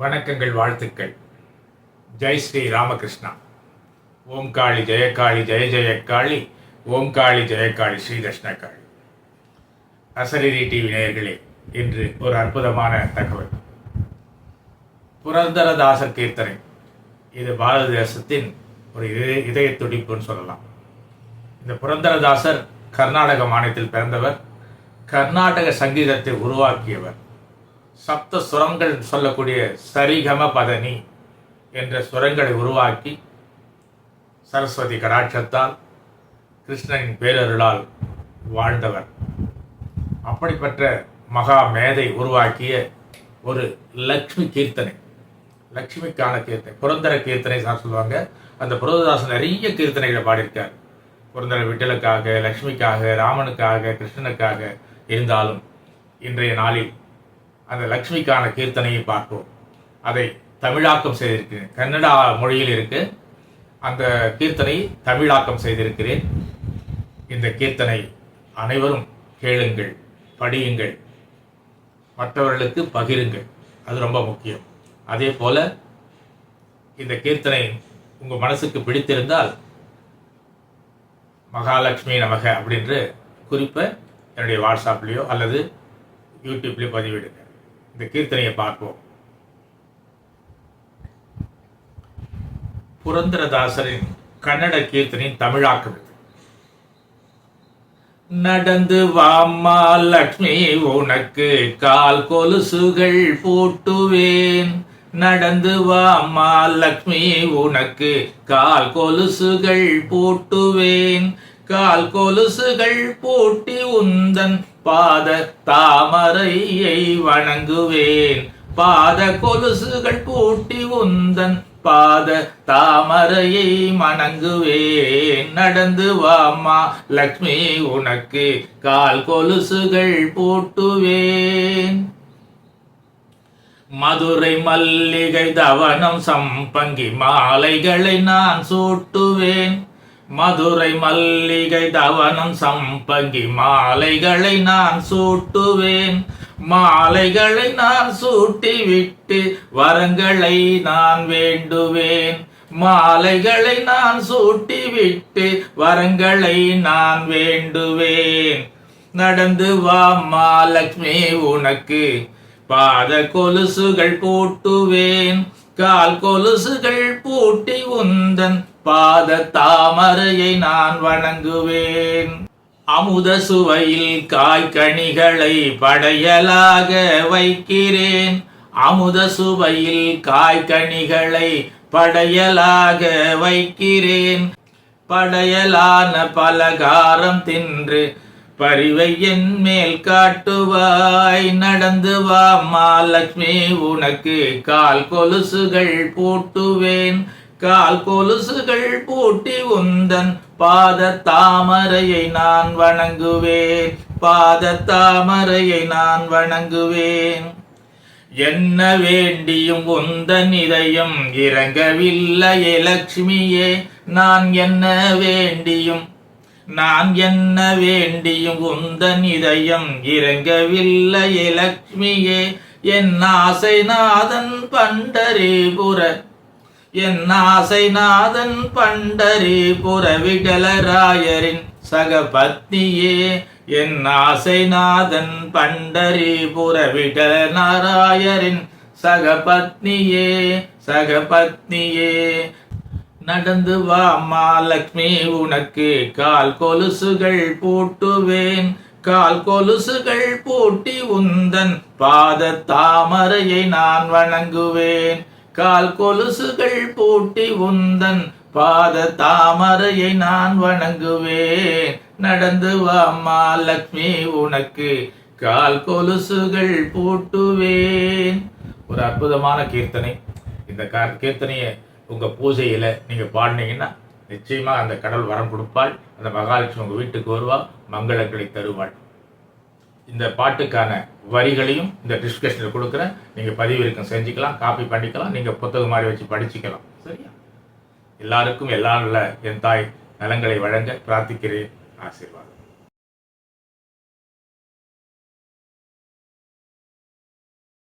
வணக்கங்கள் வாழ்த்துக்கள். ஜெய் ஸ்ரீ ராமகிருஷ்ணா. ஓம் காளி ஜெயகாளி ஜெய ஜெயக்காளி ஓம் காளி ஜெயகாளி ஸ்ரீ தட்சிணகாளி அசரீரி டிவி நேயர்களே இன்று ஒரு அற்புதமான தகவல். புரந்தரதாசர் கீர்த்தனை. இது பாரத தேசத்தின் ஒரு இதய இதய துடிப்புன்னு சொல்லலாம். இந்த புரந்தரதாசர் கர்நாடக மாநிலத்தில் பிறந்தவர். கர்நாடக சங்கீதத்தை உருவாக்கியவர். சப்த சுரங்கள் சொல்லக்கூடிய சரிகம பதனி என்ற சுரங்களை உருவாக்கி சரஸ்வதி கடாட்சத்தால் கிருஷ்ணனின் பேரருளால் வாழ்ந்தவர். அப்படிப்பட்ட மகா மேதை உருவாக்கிய ஒரு லக்ஷ்மி கீர்த்தனை. லக்ஷ்மிக்கான கீர்த்தனை புரந்தர கீர்த்தனை சார் சொல்லுவாங்க. அந்த புரததாசன் நிறைய கீர்த்தனைகளை பாடியிருக்கார். புரந்தர விட்டலுக்காக லக்ஷ்மிக்காக ராமனுக்காக கிருஷ்ணனுக்காக இருந்தாலும் இன்றைய நாளில் அந்த லக்ஷ்மிக்கான கீர்த்தனையை பார்ப்போம் அதை தமிழாக்கம் செய்திருக்கிறேன். கன்னடா மொழியில் இருக்கு. அந்த கீர்த்தனை தமிழாக்கம் செய்திருக்கிறேன். இந்த கீர்த்தனை அனைவரும் கேளுங்கள் படியுங்கள். மற்றவர்களுக்கு பகிருங்கள். அது ரொம்ப முக்கியம். அதே போல இந்த கீர்த்தனை உங்கள் மனசுக்கு பிடித்திருந்தால் மகாலட்சுமி நமக அப்படின்ற குறிப்பை என்னுடைய வாட்ஸ்அப்லேயோ அல்லது யூடியூப்லேயோ பதிவிடுங்க. இந்த கீர்த்தனையை பார்ப்போம். புரந்தரதாசரின் கன்னட கீர்த்தனின் தமிழாக்கம் நடந்து வாம்மா லக்ஷ்மி உனக்கு கால் கொலுசுகள் பூட்டுவேன். நடந்து வாம்மா லக்ஷ்மி உனக்கு கால் கொலுசுகள் பூட்டுவேன். கால் கொலுசுகள் பூட்டி உந்தன் பாத தாமரையை வணங்குவேன். பாத கொலுசுகள் பூட்டி உந்தன் பாத தாமரையை மணங்குவேன் நடந்து வாமா லக்ஷ்மி உனக்கு கால் கொலுசுகள் போட்டுவேன். மதுரை மல்லிகை தவனம் சம்பங்கி மாலைகளை நான் சூட்டுவேன். மதுரை மல்லிகை தவனம் சம்பங்கி மாலைகளை நான் சூட்டுவேன். மாலைகளை நான் சூட்டி விட்டு வரங்களை நான் வேண்டுவேன். மாலைகளை நான் சூட்டி விட்டு வரங்களை நான் வேண்டுவேன். நடந்து வா மாலக்ஷ்மி உனக்கு பாத கொலுசுகள் பூட்டுவேன் கால் கொலுசுகள் பூட்டி உந்தன் பாத தாமரையை நான் வணங்குவேன். அமுத சுவையில் காய்கனிகளை படையலாக வைக்கிறேன். அமுத சுவையில் காய்கனிகளை படையலாக வைக்கிறேன். படையலான பலகாரம் தின்று பரிவை என் மேல் காட்டுவாய். நடந்து வா மாலட்சுமி உனக்கு கால் கொலுசுகள் பூட்டுவேன். கால் கொலுசுகள் பூட்டி உந்தன் பாத தாமரையை நான் வணங்குவேன். பாத தாமரையை நான் வணங்குவேன். என்ன வேண்டியும் உந்தன் இதயம் இறங்கவில்லையே லக்ஷ்மியே நான் என்ன வேண்டியும் நான் என்ன வேண்டியும் உந்தன் இதயம் இறங்கவில்லையே லக்ஷ்மியே என் ஆசை நாதன் பண்டரிபுர என் ஆசை நாதன் பண்டரிபுர விடலராயரின் சகபத்னியே. என் ஆசை நாதன் பண்டரிபுர விடல நாராயரின் சகபத்னியே சகபத்னியே. நடந்து வா மாலக்ஷ்மி உனக்கு கால் கொலுசுகள் பூட்டுவேன். கால் கொலுசுகள் பூட்டி உந்தன் பாத தாமரையை நான் வணங்குவேன். கால் கொலுசுகள் பூட்டி உந்தன் பாத தாமரையை நான் வணங்குவேன். நடந்து வா மாலக்ஷ்மி உனக்கு கால் கொலுசுகள் பூட்டுவேன். ஒரு அற்புதமான கீர்த்தனை. இந்த கீர்த்தனையை உங்க பூஜையில நீங்க பாடினீங்கன்னா நிச்சயமா அந்த கடவுள் வரம் கொடுப்பாள். அந்த மகாலட்சுமி உங்க வீட்டுக்கு வருவா மங்களங்களை தருவாள். இந்த பாட்டுக்கான வரிகளையும் இந்த டிஸ்கஷனில் கொடுக்குறேன். நீங்கள் பதிவிறக்கம் செஞ்சுக்கலாம் காப்பி பண்ணிக்கலாம் நீங்கள் புத்தகம் மாதிரி வச்சு படிச்சுக்கலாம். சரியா? எல்லாருக்கும் எல்லா நல்ல என் தாய் நலங்களை வழங்க பிரார்த்திக்கிறேன். ஆசீர்வாதம்.